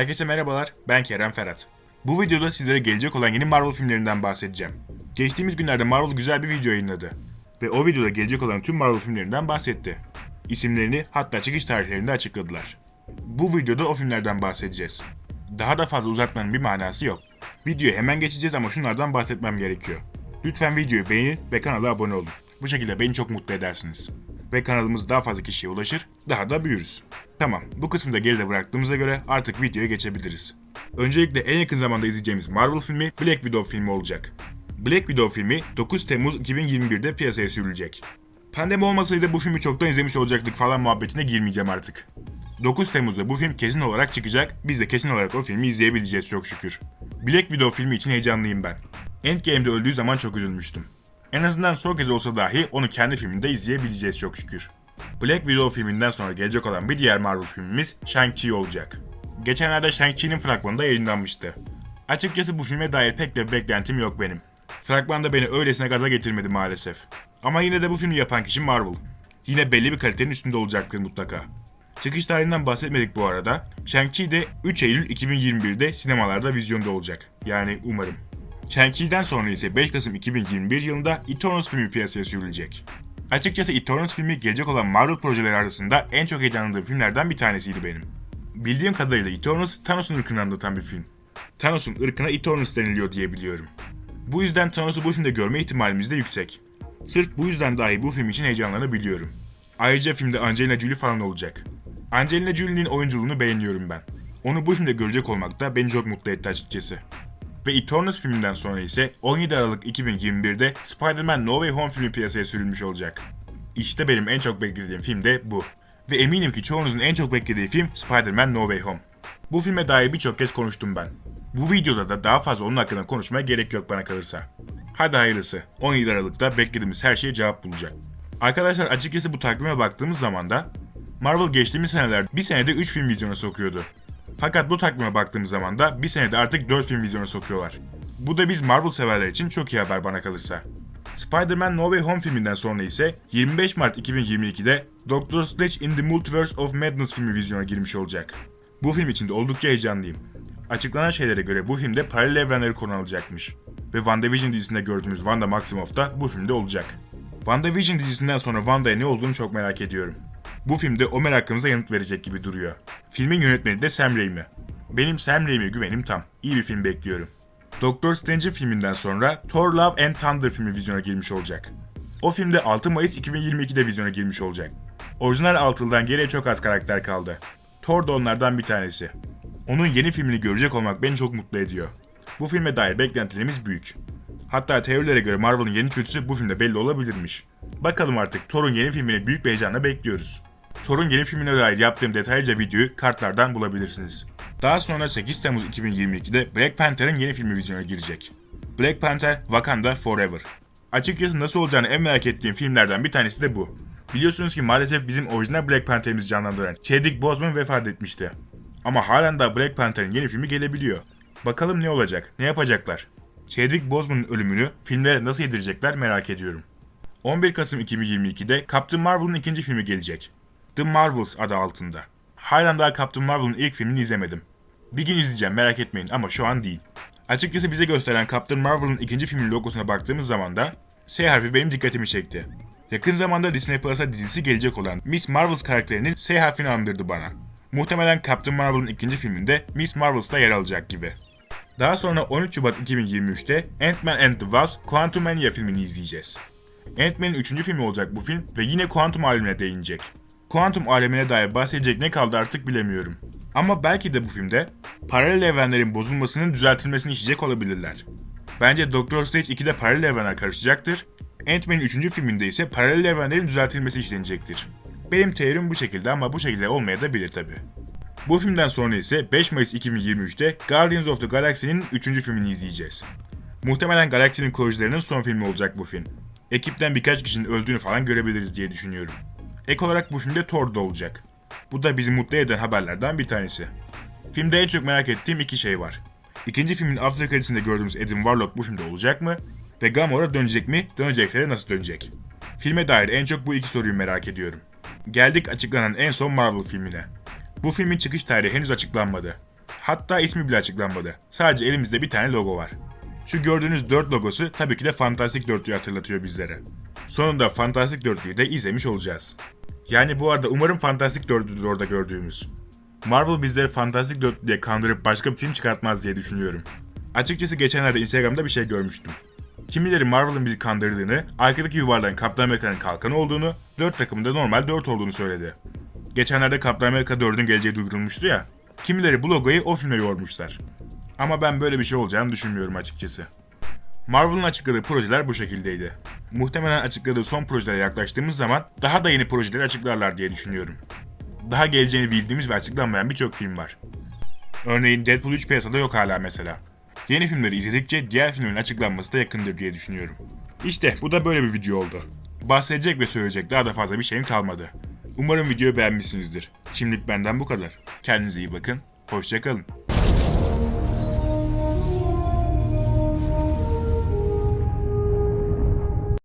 Herkese merhabalar, ben Kerem Ferhat. Bu videoda sizlere gelecek olan yeni Marvel filmlerinden bahsedeceğim. Geçtiğimiz günlerde Marvel güzel bir video yayınladı. Ve o videoda gelecek olan tüm Marvel filmlerinden bahsetti. İsimlerini hatta çıkış tarihlerini de açıkladılar. Bu videoda o filmlerden bahsedeceğiz. Daha da fazla uzatmanın bir manası yok. Videoya hemen geçeceğiz ama şunlardan bahsetmem gerekiyor. Lütfen videoyu beğenin ve kanala abone olun. Bu şekilde beni çok mutlu edersiniz. Ve kanalımız daha fazla kişiye ulaşır, daha da büyürüz. Tamam, bu kısmı da geride bıraktığımıza göre artık videoya geçebiliriz. Öncelikle en yakın zamanda izleyeceğimiz Marvel filmi Black Widow filmi olacak. Black Widow filmi 9 Temmuz 2021'de piyasaya sürülecek. Pandemi olmasaydı bu filmi çoktan izlemiş olacaktık falan muhabbetine girmeyeceğim artık. 9 Temmuz'da bu film kesin olarak çıkacak, biz de kesin olarak o filmi izleyebileceğiz çok şükür. Black Widow filmi için heyecanlıyım ben. Endgame'de öldüğü zaman çok üzülmüştüm. En azından son kez olsa dahi onu kendi filminde izleyebileceğiz çok şükür. Black Widow filminden sonra gelecek olan bir diğer Marvel filmimiz Shang-Chi olacak. Geçenlerde Shang-Chi'nin fragmanı da yayınlanmıştı. Açıkçası bu filme dair pek de beklentim yok benim. Fragman da beni öylesine gaza getirmedi maalesef. Ama yine de bu filmi yapan kişi Marvel. Yine belli bir kalitenin üstünde olacaktır mutlaka. Çıkış tarihinden bahsetmedik bu arada. Shang-Chi de 3 Eylül 2021'de sinemalarda vizyonda olacak. Yani umarım. Shang-Chi'den sonra ise 5 Kasım 2021 yılında Eternals filmi piyasaya sürülecek. Açıkçası Eternals filmi gelecek olan Marvel projeleri arasında en çok heyecanlandığım filmlerden bir tanesiydi benim. Bildiğim kadarıyla Eternals, Thanos'un ırkını anlatan bir film. Thanos'un ırkına Eternals deniliyor diye biliyorum. Bu yüzden Thanos'u bu filmde görme ihtimalimiz de yüksek. Sırf bu yüzden dahi bu film için heyecanlanabiliyorum. Ayrıca filmde Angelina Jolie falan olacak. Angelina Jolie'nin oyunculuğunu beğeniyorum ben. Onu bu filmde görecek olmak da beni çok mutlu etti açıkçası. Ve Eternals filminden sonra ise 17 Aralık 2021'de Spider-Man No Way Home filmi piyasaya sürülmüş olacak. İşte benim en çok beklediğim film de bu. Ve eminim ki çoğunuzun en çok beklediği film Spider-Man No Way Home. Bu filme dair birçok kez konuştum ben. Bu videoda da daha fazla onun hakkında konuşmaya gerek yok bana kalırsa. Hadi hayırlısı. 17 Aralık'ta beklediğimiz her şeye cevap bulacak. Arkadaşlar açıkçası bu takvime baktığımız zaman da Marvel geçtiğimiz senelerde bir senede 3 film vizyona sokuyordu. Fakat bu takvime baktığımız zaman da bir senede artık 4 film vizyona sokuyorlar. Bu da biz Marvel severler için çok iyi haber bana kalırsa. Spider-Man No Way Home filminden sonra ise 25 Mart 2022'de Doctor Strange in the Multiverse of Madness filmi vizyona girmiş olacak. Bu film için de oldukça heyecanlıyım. Açıklanan şeylere göre bu filmde paralel evrenleri konu alacakmış. Ve WandaVision dizisinde gördüğümüz Wanda Maximoff da bu filmde olacak. WandaVision dizisinden sonra Wanda'ya ne olduğunu çok merak ediyorum. Bu filmde o merakımıza yanıt verecek gibi duruyor. Filmin yönetmeni de Sam Raimi. Benim Sam Raimi'ye güvenim tam. İyi bir film bekliyorum. Doctor Strange filminden sonra Thor Love and Thunder filmi vizyona girmiş olacak. O filmde 6 Mayıs 2022'de vizyona girmiş olacak. Orijinal altıldan geriye çok az karakter kaldı. Thor da onlardan bir tanesi. Onun yeni filmini görecek olmak beni çok mutlu ediyor. Bu filme dair beklentilerimiz büyük. Hatta teorilere göre Marvel'ın yeni kötüsü bu filmde belli olabilirmiş. Bakalım artık Thor'un yeni filmini büyük bir heyecanla bekliyoruz. Thor'un yeni filmine dair yaptığım detaylıca videoyu kartlardan bulabilirsiniz. Daha sonra 8 Temmuz 2022'de Black Panther'ın yeni filmi vizyona girecek. Black Panther Wakanda Forever. Açıkçası nasıl olacağını en merak ettiğim filmlerden bir tanesi de bu. Biliyorsunuz ki maalesef bizim orijinal Black Panther'imizi canlandıran Chadwick Boseman vefat etmişti. Ama halen daha Black Panther'ın yeni filmi gelebiliyor. Bakalım ne olacak, ne yapacaklar? Chadwick Boseman'ın ölümünü filmlere nasıl yedirecekler merak ediyorum. 11 Kasım 2022'de Captain Marvel'ın ikinci filmi gelecek. The Marvels adı altında. Halen daha Captain Marvel'ın ilk filmini izlemedim. Bir gün izleyeceğim merak etmeyin ama şu an değil. Açıkçası bize gösteren Captain Marvel'ın ikinci filmin logosuna baktığımız zaman da S harfi benim dikkatimi çekti. Yakın zamanda Disney Plus'a dizisi gelecek olan Miss Marvels karakterinin S harfini andırdı bana. Muhtemelen Captain Marvel'ın ikinci filminde Miss Marvels da yer alacak gibi. Daha sonra 13 Şubat 2023'te Ant-Man and the Wasp Quantumania filmini izleyeceğiz. Ant-Man'in üçüncü filmi olacak bu film ve yine kuantum alemine değinecek. Kuantum alemine dair bahsedecek ne kaldı artık bilemiyorum. Ama belki de bu filmde paralel evrenlerin bozulmasının düzeltilmesini işleyecek olabilirler. Bence Doctor Strange 2'de paralel evrenler karışacaktır. Ant-Man'in 3. filminde ise paralel evrenlerin düzeltilmesi işlenecektir. Benim teorim bu şekilde ama bu şekilde olmaya da bilir tabi. Bu filmden sonra ise 5 Mayıs 2023'te Guardians of the Galaxy'nin 3. filmini izleyeceğiz. Muhtemelen Galaxy'nin koruyucularının son filmi olacak bu film. Ekipten birkaç kişinin öldüğünü falan görebiliriz diye düşünüyorum. Ek olarak bu filmde Thor da olacak. Bu da bizi mutlu eden haberlerden bir tanesi. Filmde en çok merak ettiğim iki şey var. İkinci filmin after credits'inde gördüğümüz Adam Warlock bu filmde olacak mı? Ve Gamora dönecek mi? Dönecekse de nasıl dönecek? Filme dair en çok bu iki soruyu merak ediyorum. Geldik açıklanan en son Marvel filmine. Bu filmin çıkış tarihi henüz açıklanmadı. Hatta ismi bile açıklanmadı. Sadece elimizde bir tane logo var. Şu gördüğünüz 4 logosu tabii ki de Fantastic Dörtlüğü hatırlatıyor bizlere. Sonunda Fantastic Dörtlüğü de izlemiş olacağız. Yani bu arada umarım Fantastic Dörtlüdür orada gördüğümüz. Marvel bizleri Fantastic Dörtlü diye kandırıp başka bir film çıkartmaz diye düşünüyorum. Açıkçası geçenlerde Instagram'da bir şey görmüştüm. Kimileri Marvel'ın bizi kandırdığını, arkadaki yuvarlağın Kaptan Amerika'nın kalkanı olduğunu, 4 takımın da normal 4 olduğunu söyledi. Geçenlerde Kaptan Amerika 4'ün geleceği duyurulmuştu ya. Kimileri bu logoyu o filme yormuşlar. Ama ben böyle bir şey olacağını düşünmüyorum açıkçası. Marvel'ın açıkladığı projeler bu şekildeydi. Muhtemelen açıkladığı son projelere yaklaştığımız zaman daha da yeni projeleri açıklarlar diye düşünüyorum. Daha geleceğini bildiğimiz ve açıklanmayan birçok film var. Örneğin Deadpool 3 piyasada yok hala mesela. Yeni filmleri izledikçe diğer filmlerin açıklanması da yakındır diye düşünüyorum. İşte bu da böyle bir video oldu. Bahsedecek ve söyleyecek daha da fazla bir şeyim kalmadı. Umarım videoyu beğenmişsinizdir. Şimdilik benden bu kadar. Kendinize iyi bakın. Hoşçakalın.